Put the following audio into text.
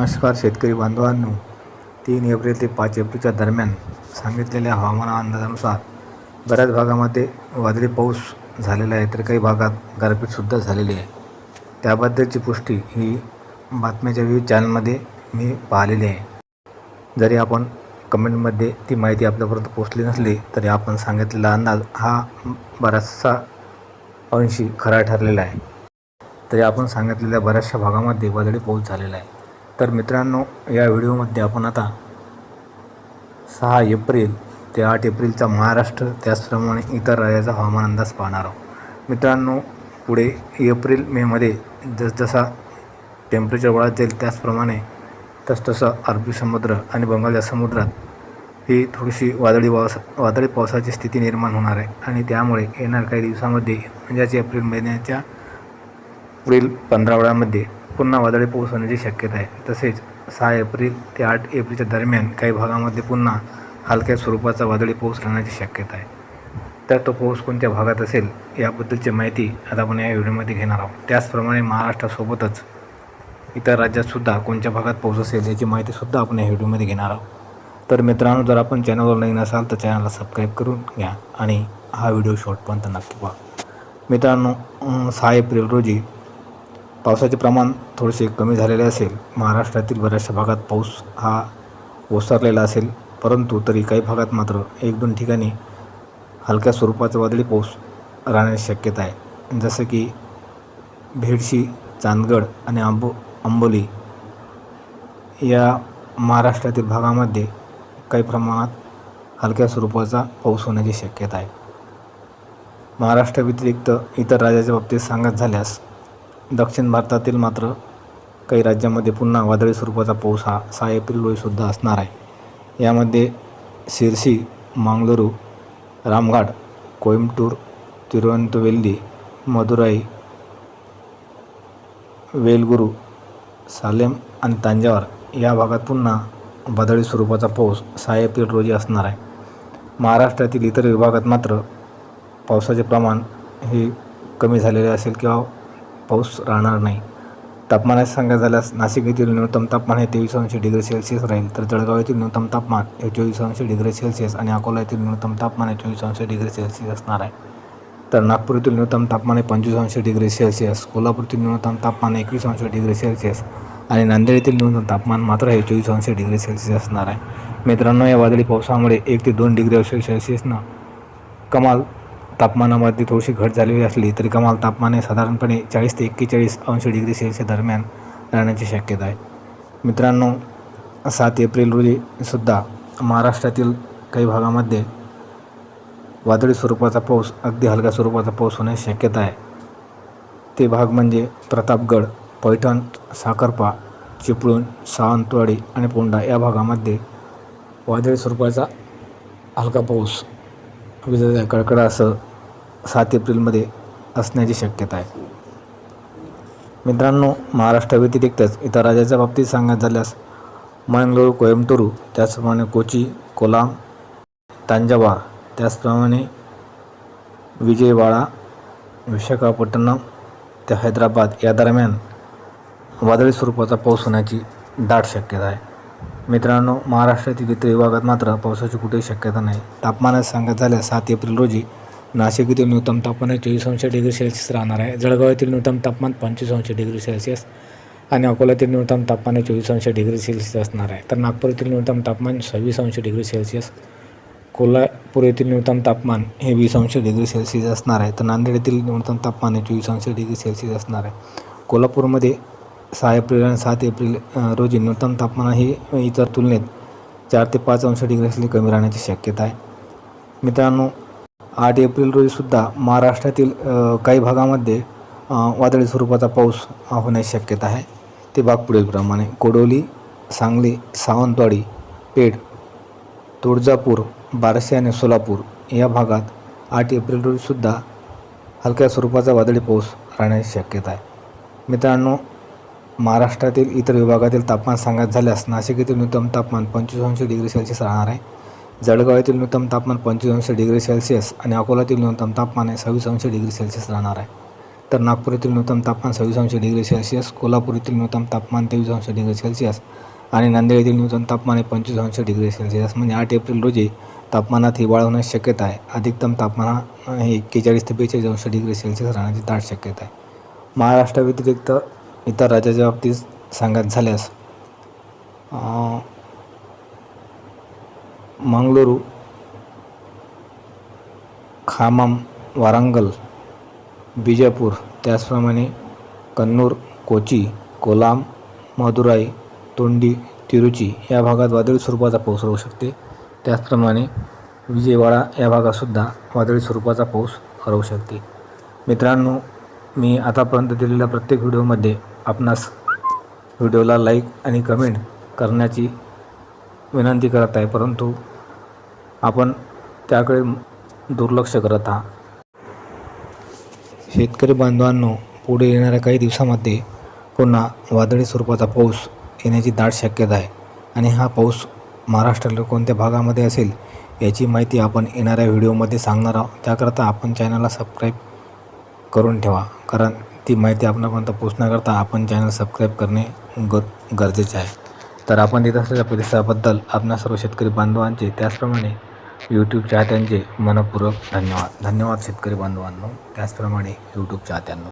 नमस्कार शेतकरी बांधवांनो. तीन एप्रिल ते पाच एप्रिलच्या दरम्यान सांगितलेल्या हवामान अंदाजानुसार बऱ्याच भागामध्ये वादळी पाऊस झालेला आहे तर काही भागात गारपीटसुद्धा झालेली आहे. त्याबद्दलची पुष्टी ही बातम्याच्या विविध चॅनलमध्ये मी पाहिलेली आहे. जरी आपण कमेंटमध्ये ती माहिती आपल्यापर्यंत पोचली नसली तरी आपण सांगितलेला अंदाज हा बराचसा अंशी खरा ठरलेला आहे. तरी आपण सांगितलेल्या बऱ्याचशा भागामध्ये वादळी पाऊस झालेला आहे. तर मित्रांनो या व्हिडिओमध्ये आपण आता सहा एप्रिल ते आठ एप्रिलचा महाराष्ट्र त्याचप्रमाणे इतर राज्याचा हवामान अंदाज पाहणार आहोत. मित्रांनो पुढे एप्रिल मेमध्ये जसजसा टेम्परेचर वाढत जाईल त्याचप्रमाणे तसतसं अरबी समुद्र आणि बंगालच्या समुद्रात ही थोडीशी वादळी पावस वादळी पावसाची स्थिती निर्माण होणार आहे. आणि त्यामुळे येणार काही दिवसामध्ये म्हणजेच एप्रिल महिन्याच्या पुढील पंधरावड्यामध्ये पुन्हा वादळी पाऊस होण्याची शक्यता आहे. तसेच सहा एप्रिल ते आठ एप्रिलच्या दरम्यान काही भागामध्ये पुन्हा हलक्या स्वरूपाचा वादळी पाऊस राहण्याची शक्यता आहे. तर तो पाऊस कोणत्या भागात असेल याबद्दलची माहिती आता आपण या व्हिडिओमध्ये घेणार आहोत. त्याचप्रमाणे महाराष्ट्रासोबतच इतर राज्यातसुद्धा कोणत्या भागात पाऊस असेल याची माहितीसुद्धा आपण या व्हिडिओमध्ये घेणार आहोत. तर मित्रांनो जर आपण चॅनलवर नवीन असाल तर चॅनलला सबस्क्राईब करून घ्या आणि हा व्हिडिओ शॉर्टपर्यंत नक्की पहा. मित्रांनो सहा एप्रिल रोजी पावसाचे प्रमाण थोडेसे कमी झालेले असेल महाराष्ट्रातील बऱ्याचशा भागात पाऊस हा ओसरलेला असेल परंतु तरी काही भागात मात्र एक दोन ठिकाणी हलक्या स्वरूपाचा वादळी पाऊस राहण्याची शक्यता आहे. जसं की भेडशी चांदगड आणि आंबो आंबोली या महाराष्ट्रातील भागामध्ये काही प्रमाणात हलक्या स्वरूपाचा पाऊस होण्याची शक्यता आहे. महाराष्ट्राव्यतिरिक्त इतर राज्याच्या बाबतीत सांगत झाल्यास दक्षिण भारतातील मात्र काही राज्यामध्ये पुन्हा वादळी स्वरूपाचा पाऊस हा सहा एप्रिल रोजीसुद्धा असणार आहे. यामध्ये शिरसी मंगळुरू रामघाट कोइंबतूर तिरुवनंतवेल्ली मदुराई वेलगुरू सालेम आणि तांजावर या भागात पुन्हा वादळी स्वरूपाचा पाऊस सहा एप्रिल रोजी असणार आहे. महाराष्ट्रातील इतर विभागात मात्र पावसाचे प्रमाण हे कमी झालेले असेल किंवा पाऊस राहणार नाही. तापमानात सांगायचं झाल्यास नाशिक येथील न्यूनतम तापमान हे तेवीस अंश डिग्री सेल्सिअस राहील तर जळगाव येथील न्यूनतम तापमान हे चोवीस अंश डिग्री सेल्सिअस आणि अकोला येथील न्यूनतम तापमान हे चोवीस अंश डिग्री सेल्सिअस असणार आहे. तर नागपूर येथील न्यूनतम तापमान हे पंचवीस अंश डिग्री सेल्सिअस कोल्हापूर येथील न्यूनतम तापमान एकवीस अंश डिग्री सेल्सिअस आणि नांदेड येथील न्यूनतम तापमान मात्र हे चोवीस अंश डिग्री सेल्सिअस असणार आहे. मित्रांनो या वादळी पावसामुळे एक ते दोन डिग्री अंश सेल्सिअसनं कमाल तापमानामध्ये थोडीशी घट झालेली असली तरी कमाल तापमान हे साधारणपणे चाळीस ते एक्केचाळीस अंश डिग्री सेल्सिअस दरम्यान राहण्याची शक्यता आहे. मित्रांनो सात एप्रिल रोजी सुद्धा महाराष्ट्रातील काही भागामध्ये वादळी स्वरूपाचा पाऊस अगदी हलका स्वरूपाचा पाऊस होण्याची शक्यता आहे. ते भाग म्हणजे प्रतापगड पैठण साखरपा चिपळूण सावंतवाडी आणि पोंडा या भागामध्ये वादळी स्वरूपाचा हलका पाऊस विजेचा कडकडा असं सात एप्रिलमध्ये असण्याची शक्यता आहे. मित्रांनो महाराष्ट्राव्यतिरिक्तच इतर राज्याच्या बाबतीत सांगायचं झाल्यास मंगळूर कोइंबतूर त्याचप्रमाणे कोची कोलाम तांजावार त्याचप्रमाणे विजयवाडा विशाखापट्टणम ते हैदराबाद या दरम्यान वादळी स्वरूपाचा पाऊस होण्याची दाट शक्यता आहे. मित्रांनो महाराष्ट्रातील इतर विभागात मात्र पावसाची कुठेही शक्यता नाही. तापमानात सांगत झाल्यास सात एप्रिल रोजी नाशिक येथील न्यूनतम तापमान हे चोवीस अंश डिग्री सेल्सिअस राहणार आहे. जळगाव येथील न्यूनतम तापमान पंचवीस अंश डिग्री सेल्सिअस आणि अकोल्यातील न्यूनतम तापमान हे चोवीस अंश डिग्री सेल्सिअस असणार आहे. तर नागपूर येथील न्यूनतम तापमान सव्वीस अंश डिग्री सेल्सिअस कोल्हापूर येथील न्यूनतम तापमान हे वीस अंश डिग्री सेल्सिअस असणार आहे. तर नांदेड येथील न्यूनतम तापमान हे चोवीस अंश डिग्री सेल्सिअस असणार आहे. कोल्हापूरमध्ये सहा एप्रिल आणि सात एप्रिल रोजी न्यूनतम तापमान हे इतर तुलनेत चार ते पाच अंश डिग्री असले कमी राहण्याची शक्यता आहे. मित्रांनो आठ एप्रिल रोजीसुद्धा महाराष्ट्रातील काही भागामध्ये वादळी स्वरूपाचा पाऊस होण्याची शक्यता आहे. ते भाग पुढीलप्रमाणे कोडोली सांगली सावंतवाडी पेठ तुळजापूर बारसे आणि सोलापूर या भागात आठ एप्रिल रोजीसुद्धा हलक्या स्वरूपाचा वादळी पाऊस राहण्याची शक्यता आहे. मित्रांनो महाराष्ट्रातील इतर विभागातील तापमान सांगायचं झाल्यास नाशिक येथील न्यूनतम तापमान पंचवीस अंश डिग्री सेल्सिअस राहणार आहे. जळगाव येथील न्यूनतम तापमान पंचवीस अंश डिग्री सेल्सिअस आणि अकोलातील न्यूनतम तापमान हे सव्वीस अंश डिग्री सेल्सिअस राहणार आहे. तर नागपूर येथील न्यूनतम तापमान सव्वीस अंश डिग्री सेल्सिअस कोल्हापूर येथील न्यूनतम तापमान तेवीस अंश डिग्री सेल्सिअस आणि नांदेड येथील न्यूनतम तापमान हे पंचवीस अंश डिग्री सेल्सिअस. म्हणजे आठ एप्रिल रोजी तापमानात हिवाळा होण्याची शक्यता आहे. अधिकतम तापमान हे एक्केचाळीस ते बेचाळीस अंश डिग्री सेल्सिअस राहण्याची दाट शक्यता आहे. महाराष्ट्राव्यतिरिक्त इतर राज्याच्या बाबतीत सांगायचं झाल्यास अं, खामम वारंगल बिजापूर त्याचप्रमाणे कन्नूर कोची कोलाम मदुराई तोंडी तिरुची या भागात वादळी स्वरूपाचा पाऊस राहू शकते त्याचप्रमाणे विजयवाडा या भागातसुद्धा वादळी स्वरूपाचा पाऊस राहू शकते मित्रांनो मी आतापर्यंत दिलेल्या प्रत्येक व्हिडिओमध्ये आपणास व्हिडिओला लाईक आणि कमेंट करण्याची विनंती करत आहे परंतु आपण त्याकडे दुर्लक्ष करत आहात. शेतकरी बांधवांनो पुढे येणाऱ्या काही दिवसामध्ये पुन्हा वादळी स्वरूपाचा पाऊस येण्याची दाट शक्यता आहे. आणि हा पाऊस महाराष्ट्रातील कोणत्या भागामध्ये असेल याची माहिती आपण येणाऱ्या व्हिडिओमध्ये सांगणार आहोत. त्याकरता आपण चॅनलला सबस्क्राईब करून ठेवा कारण ती माहिती आपणापर्यंत पोचण्याकरता आपण चॅनल सबस्क्राईब करणे ग गरजेचे आहे. तर आपण देत असलेल्या प्रतिसादाबद्दल आपणा सर्व शेतकरी बांधवांचे त्याचप्रमाणे यूट्यूब चाहत्यांचे मनपूर्वक धन्यवाद. धन्यवाद शेतकरी बांधवांनो. त्याचप्रमाणे यूट्यूब चाहत्यांनो.